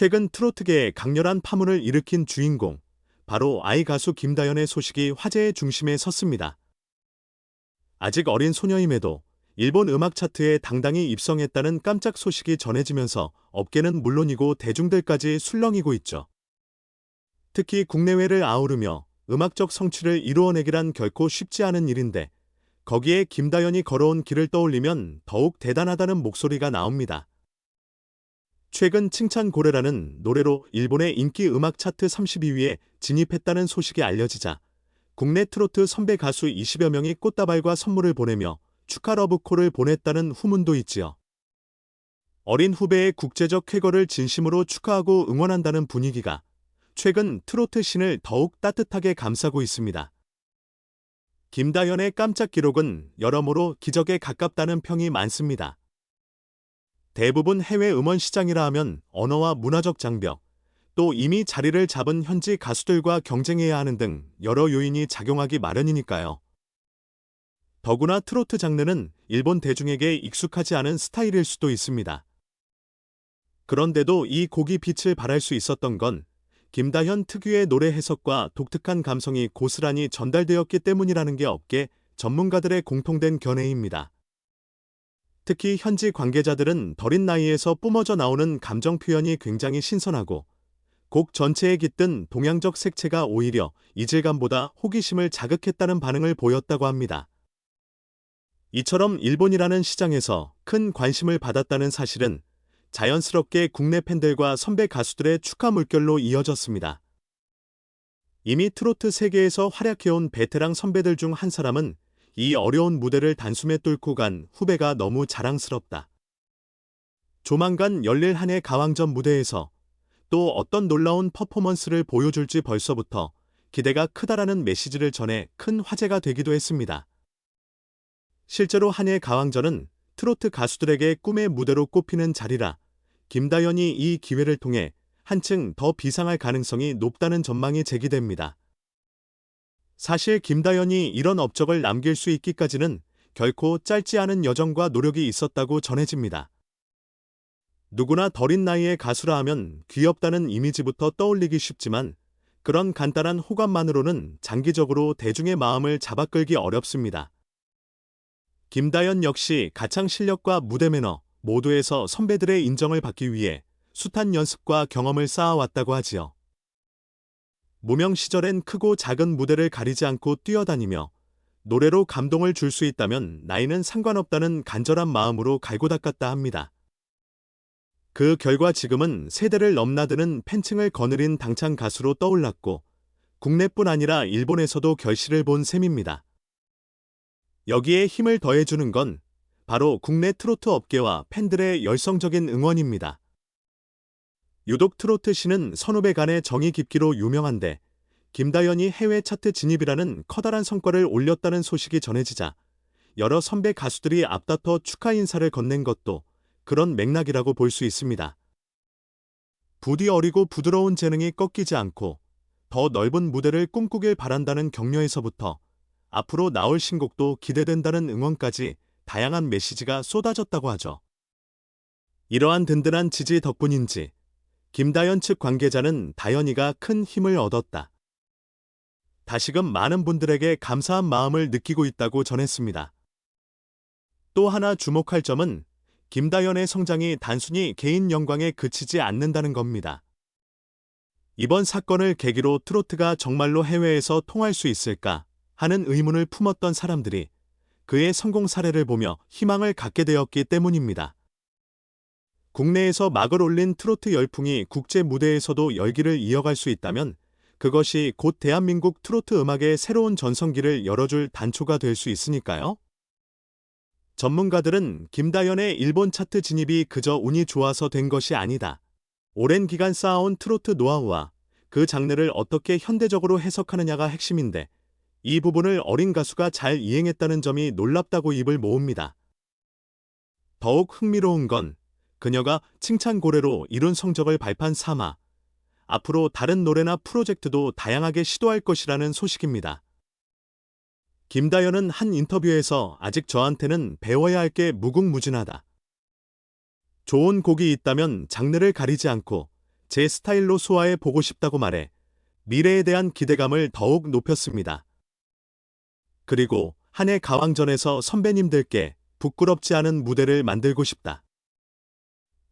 최근 트로트계에 강렬한 파문을 일으킨 주인공, 바로 아이 가수 김다연의 소식이 화제의 중심에 섰습니다. 아직 어린 소녀임에도 일본 음악 차트에 당당히 입성했다는 깜짝 소식이 전해지면서 업계는 물론이고 대중들까지 술렁이고 있죠. 특히 국내외를 아우르며 음악적 성취를 이루어내기란 결코 쉽지 않은 일인데 거기에 김다연이 걸어온 길을 떠올리면 더욱 대단하다는 목소리가 나옵니다. 최근 칭찬 고래라는 노래로 일본의 인기 음악 차트 32위에 진입했다는 소식이 알려지자 국내 트로트 선배 가수 20여 명이 꽃다발과 선물을 보내며 축하 러브콜을 보냈다는 후문도 있지요. 어린 후배의 국제적 쾌거를 진심으로 축하하고 응원한다는 분위기가 최근 트로트 신을 더욱 따뜻하게 감싸고 있습니다. 김다연의 깜짝 기록은 여러모로 기적에 가깝다는 평이 많습니다. 대부분 해외 음원 시장이라 하면 언어와 문화적 장벽, 또 이미 자리를 잡은 현지 가수들과 경쟁해야 하는 등 여러 요인이 작용하기 마련이니까요. 더구나 트로트 장르는 일본 대중에게 익숙하지 않은 스타일일 수도 있습니다. 그런데도 이 곡이 빛을 발할 수 있었던 건 김다현 특유의 노래 해석과 독특한 감성이 고스란히 전달되었기 때문이라는 게 업계 전문가들의 공통된 견해입니다. 특히 현지 관계자들은 더린 나이에서 뿜어져 나오는 감정 표현이 굉장히 신선하고 곡 전체에 깃든 동양적 색채가 오히려 이질감보다 호기심을 자극했다는 반응을 보였다고 합니다. 이처럼 일본이라는 시장에서 큰 관심을 받았다는 사실은 자연스럽게 국내 팬들과 선배 가수들의 축하 물결로 이어졌습니다. 이미 트로트 세계에서 활약해온 베테랑 선배들 중 한 사람은 이 어려운 무대를 단숨에 뚫고 간 후배가 너무 자랑스럽다. 조만간 열릴 한 해 가왕전 무대에서 또 어떤 놀라운 퍼포먼스를 보여줄지 벌써부터 기대가 크다라는 메시지를 전해 큰 화제가 되기도 했습니다. 실제로 한해 가왕전은 트로트 가수들에게 꿈의 무대로 꼽히는 자리라 김다연이 이 기회를 통해 한층 더 비상할 가능성이 높다는 전망이 제기됩니다. 사실 김다연이 이런 업적을 남길 수 있기까지는 결코 짧지 않은 여정과 노력이 있었다고 전해집니다. 누구나 더린 나이의 가수라 하면 귀엽다는 이미지부터 떠올리기 쉽지만 그런 간단한 호감만으로는 장기적으로 대중의 마음을 잡아끌기 어렵습니다. 김다연 역시 가창 실력과 무대 매너 모두에서 선배들의 인정을 받기 위해 숱한 연습과 경험을 쌓아왔다고 하지요. 무명 시절엔 크고 작은 무대를 가리지 않고 뛰어다니며 노래로 감동을 줄 수 있다면 나이는 상관없다는 간절한 마음으로 갈고 닦았다 합니다. 그 결과 지금은 세대를 넘나드는 팬층을 거느린 당찬 가수로 떠올랐고 국내뿐 아니라 일본에서도 결실을 본 셈입니다. 여기에 힘을 더해주는 건 바로 국내 트로트 업계와 팬들의 열성적인 응원입니다. 유독 트로트 시는 선후배 간의 정이 깊기로 유명한데 김다연이 해외 차트 진입이라는 커다란 성과를 올렸다는 소식이 전해지자 여러 선배 가수들이 앞다퉈 축하 인사를 건넨 것도 그런 맥락이라고 볼 수 있습니다. 부디 어리고 부드러운 재능이 꺾이지 않고 더 넓은 무대를 꿈꾸길 바란다는 격려에서부터 앞으로 나올 신곡도 기대된다는 응원까지 다양한 메시지가 쏟아졌다고 하죠. 이러한 든든한 지지 덕분인지 김다연 측 관계자는 다연이가 큰 힘을 얻었다. 다시금 많은 분들에게 감사한 마음을 느끼고 있다고 전했습니다. 또 하나 주목할 점은 김다연의 성장이 단순히 개인 영광에 그치지 않는다는 겁니다. 이번 사건을 계기로 트로트가 정말로 해외에서 통할 수 있을까 하는 의문을 품었던 사람들이 그의 성공 사례를 보며 희망을 갖게 되었기 때문입니다. 국내에서 막을 올린 트로트 열풍이 국제 무대에서도 열기를 이어갈 수 있다면 그것이 곧 대한민국 트로트 음악의 새로운 전성기를 열어줄 단초가 될 수 있으니까요. 전문가들은 김다연의 일본 차트 진입이 그저 운이 좋아서 된 것이 아니다. 오랜 기간 쌓아온 트로트 노하우와 그 장르를 어떻게 현대적으로 해석하느냐가 핵심인데 이 부분을 어린 가수가 잘 이행했다는 점이 놀랍다고 입을 모읍니다. 더욱 흥미로운 건 그녀가 칭찬고래로 이룬 성적을 발판 삼아 앞으로 다른 노래나 프로젝트도 다양하게 시도할 것이라는 소식입니다. 김다연은 한 인터뷰에서 아직 저한테는 배워야 할 게 무궁무진하다. 좋은 곡이 있다면 장르를 가리지 않고 제 스타일로 소화해 보고 싶다고 말해 미래에 대한 기대감을 더욱 높였습니다. 그리고 한 해 가왕전에서 선배님들께 부끄럽지 않은 무대를 만들고 싶다.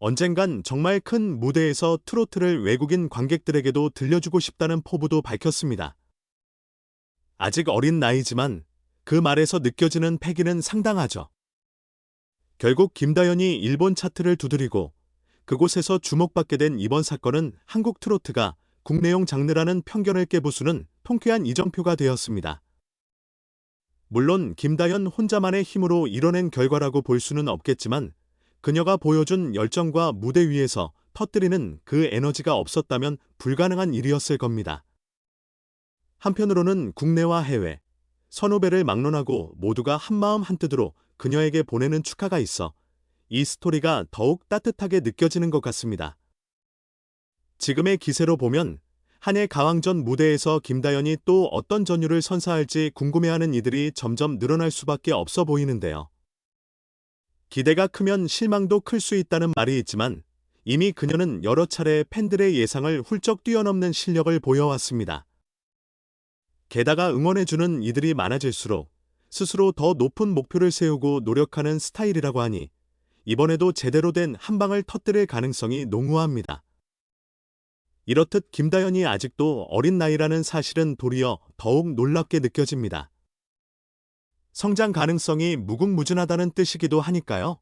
언젠간 정말 큰 무대에서 트로트를 외국인 관객들에게도 들려주고 싶다는 포부도 밝혔습니다. 아직 어린 나이지만 그 말에서 느껴지는 패기는 상당하죠. 결국 김다연이 일본 차트를 두드리고 그곳에서 주목받게 된 이번 사건은 한국 트로트가 국내용 장르라는 편견을 깨부수는 통쾌한 이정표가 되었습니다. 물론 김다연 혼자만의 힘으로 이뤄낸 결과라고 볼 수는 없겠지만 그녀가 보여준 열정과 무대 위에서 터뜨리는 그 에너지가 없었다면 불가능한 일이었을 겁니다. 한편으로는 국내와 해외, 선후배를 막론하고 모두가 한마음 한뜻으로 그녀에게 보내는 축하가 있어 이 스토리가 더욱 따뜻하게 느껴지는 것 같습니다. 지금의 기세로 보면 한해 가왕전 무대에서 김다연이 또 어떤 전율을 선사할지 궁금해하는 이들이 점점 늘어날 수밖에 없어 보이는데요. 기대가 크면 실망도 클 수 있다는 말이 있지만 이미 그녀는 여러 차례 팬들의 예상을 훌쩍 뛰어넘는 실력을 보여왔습니다. 게다가 응원해주는 이들이 많아질수록 스스로 더 높은 목표를 세우고 노력하는 스타일이라고 하니 이번에도 제대로 된 한 방을 터뜨릴 가능성이 농후합니다. 이렇듯 김다연이 아직도 어린 나이라는 사실은 도리어 더욱 놀랍게 느껴집니다. 성장 가능성이 무궁무진하다는 뜻이기도 하니까요.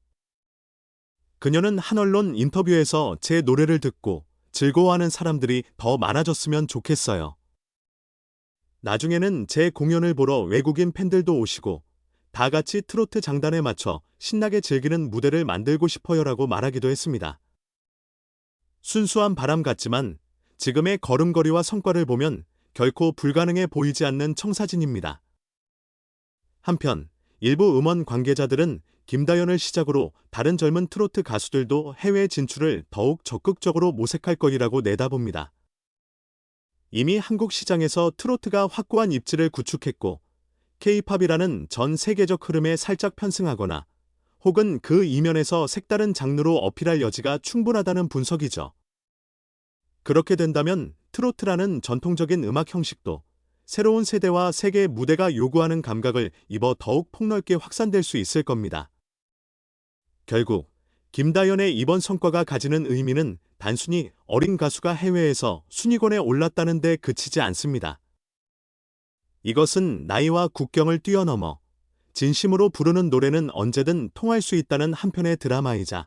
그녀는 한 언론 인터뷰에서 제 노래를 듣고 즐거워하는 사람들이 더 많아졌으면 좋겠어요. 나중에는 제 공연을 보러 외국인 팬들도 오시고 다 같이 트로트 장단에 맞춰 신나게 즐기는 무대를 만들고 싶어요라고 말하기도 했습니다. 순수한 바람 같지만 지금의 걸음걸이와 성과를 보면 결코 불가능해 보이지 않는 청사진입니다. 한편 일부 음원 관계자들은 김다연을 시작으로 다른 젊은 트로트 가수들도 해외 진출을 더욱 적극적으로 모색할 것이라고 내다봅니다. 이미 한국 시장에서 트로트가 확고한 입지를 구축했고 K-팝이라는 전 세계적 흐름에 살짝 편승하거나 혹은 그 이면에서 색다른 장르로 어필할 여지가 충분하다는 분석이죠. 그렇게 된다면 트로트라는 전통적인 음악 형식도 새로운 세대와 세계 무대가 요구하는 감각을 입어 더욱 폭넓게 확산될 수 있을 겁니다. 결국 김다연의 이번 성과가 가지는 의미는 단순히 어린 가수가 해외에서 순위권에 올랐다는 데 그치지 않습니다. 이것은 나이와 국경을 뛰어넘어 진심으로 부르는 노래는 언제든 통할 수 있다는 한편의 드라마이자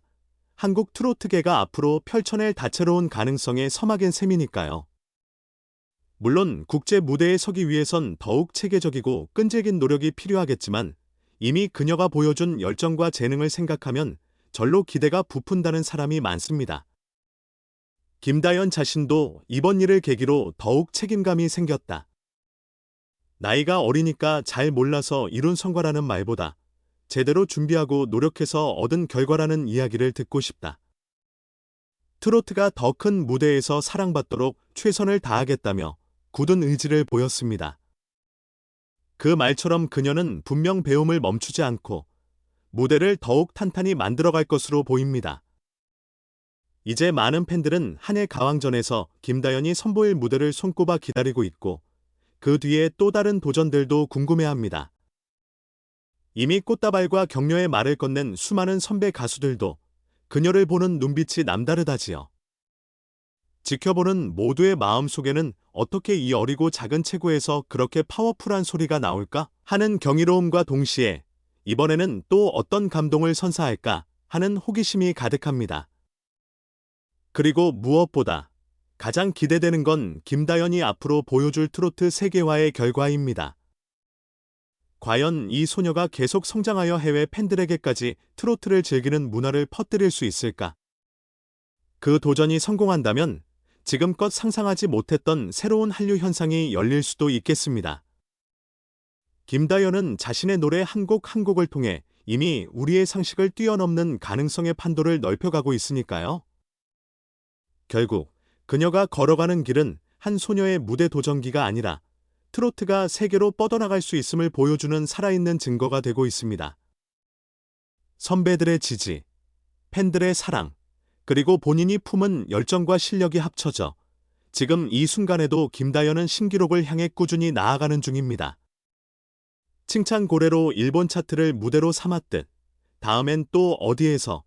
한국 트로트계가 앞으로 펼쳐낼 다채로운 가능성의 서막인 셈이니까요. 물론 국제 무대에 서기 위해선 더욱 체계적이고 끈질긴 노력이 필요하겠지만 이미 그녀가 보여준 열정과 재능을 생각하면 절로 기대가 부푼다는 사람이 많습니다. 김다연 자신도 이번 일을 계기로 더욱 책임감이 생겼다. 나이가 어리니까 잘 몰라서 이룬 성과라는 말보다 제대로 준비하고 노력해서 얻은 결과라는 이야기를 듣고 싶다. 트로트가 더 큰 무대에서 사랑받도록 최선을 다하겠다며 굳은 의지를 보였습니다. 그 말처럼 그녀는 분명 배움을 멈추지 않고 무대를 더욱 탄탄히 만들어갈 것으로 보입니다. 이제 많은 팬들은 한해 가왕전에서 김다연이 선보일 무대를 손꼽아 기다리고 있고 그 뒤에 또 다른 도전들도 궁금해합니다. 이미 꽃다발과 격려의 말을 건넨 수많은 선배 가수들도 그녀를 보는 눈빛이 남다르다지요. 지켜보는 모두의 마음 속에는 어떻게 이 어리고 작은 체구에서 그렇게 파워풀한 소리가 나올까 하는 경이로움과 동시에 이번에는 또 어떤 감동을 선사할까 하는 호기심이 가득합니다. 그리고 무엇보다 가장 기대되는 건 김다연이 앞으로 보여줄 트로트 세계화의 결과입니다. 과연 이 소녀가 계속 성장하여 해외 팬들에게까지 트로트를 즐기는 문화를 퍼뜨릴 수 있을까? 그 도전이 성공한다면 지금껏 상상하지 못했던 새로운 한류 현상이 열릴 수도 있겠습니다. 김다연은 자신의 노래 한 곡 한 곡을 통해 이미 우리의 상식을 뛰어넘는 가능성의 판도를 넓혀가고 있으니까요. 결국 그녀가 걸어가는 길은 한 소녀의 무대 도전기가 아니라 트로트가 세계로 뻗어나갈 수 있음을 보여주는 살아있는 증거가 되고 있습니다. 선배들의 지지, 팬들의 사랑, 그리고 본인이 품은 열정과 실력이 합쳐져 지금 이 순간에도 김다연은 신기록을 향해 꾸준히 나아가는 중입니다. 칭찬 고래로 일본 차트를 무대로 삼았듯 다음엔 또 어디에서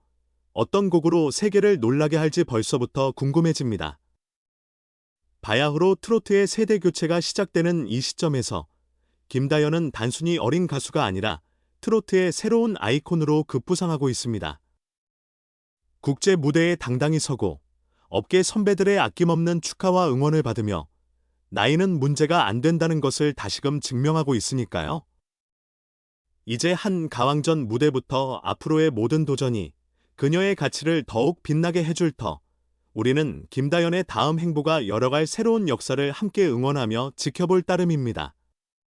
어떤 곡으로 세계를 놀라게 할지 벌써부터 궁금해집니다. 바야흐로 트로트의 세대 교체가 시작되는 이 시점에서 김다연은 단순히 어린 가수가 아니라 트로트의 새로운 아이콘으로 급부상하고 있습니다. 국제 무대에 당당히 서고 업계 선배들의 아낌없는 축하와 응원을 받으며 나이는 문제가 안 된다는 것을 다시금 증명하고 있으니까요. 이제 한 가왕전 무대부터 앞으로의 모든 도전이 그녀의 가치를 더욱 빛나게 해줄 터. 우리는 김다연의 다음 행보가 열어갈 새로운 역사를 함께 응원하며 지켜볼 따름입니다.